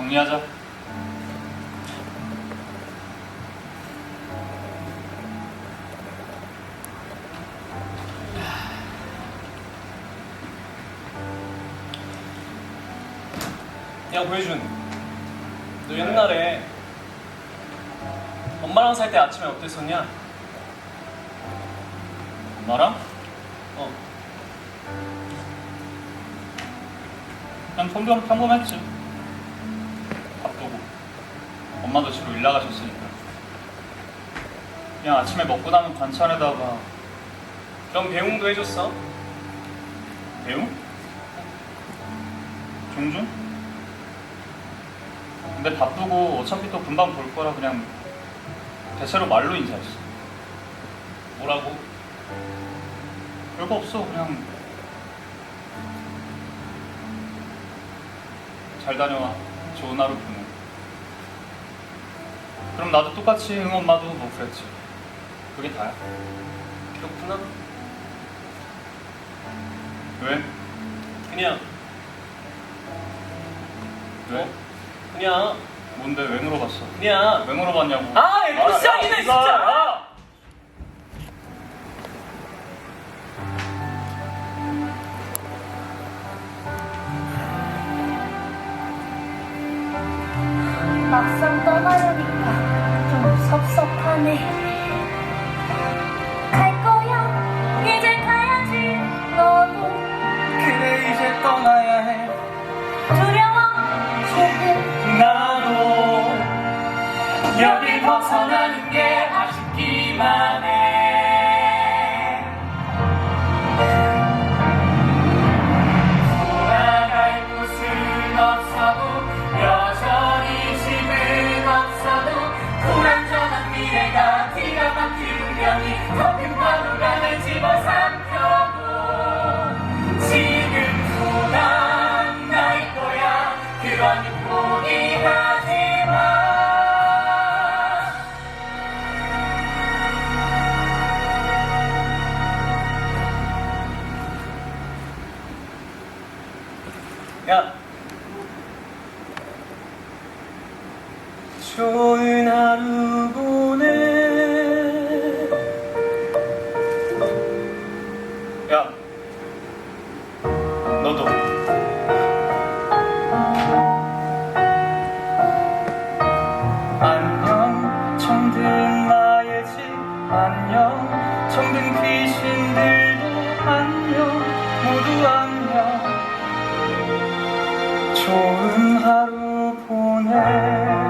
정리하자. 야 보여준 너 옛날에 엄마랑 살 때 아침에 어땠었냐? 엄마랑? 어 그냥 평범, 평범했지. 엄마도 주로 일 나가셨으니까. 그냥 아침에 먹고 나면 반찬에다가 그럼 배웅도 해줬어? 배웅? 종종? 근데 바쁘고 어차피 또 금방 볼 거라 그냥 대체로 말로 인사했어. 뭐라고? 별거 없어 그냥 잘 다녀와 좋은 하루 보내 그럼 나도 똑같이 응 엄마도 뭐 그랬지 그게 다야 그렇구나 왜? 그냥 왜? 그냥 뭔데 왜 물어봤어? 그냥 왜 물어봤냐고 아, 이거 시작이네, 야, 진짜! 야! 막상 떠나려니까. 갈 거야, 이제 가야지. 너도. 그래 이제 떠나야 해. 두려워, 조금. 나도 여길 벗어나는 게 아쉽기만 해 야! 좋은 하루 보내 야! 너도 안녕 청든 나의 집. 안녕 정든 귀신들도 안녕 모두 안녕 좋은 하루 보내.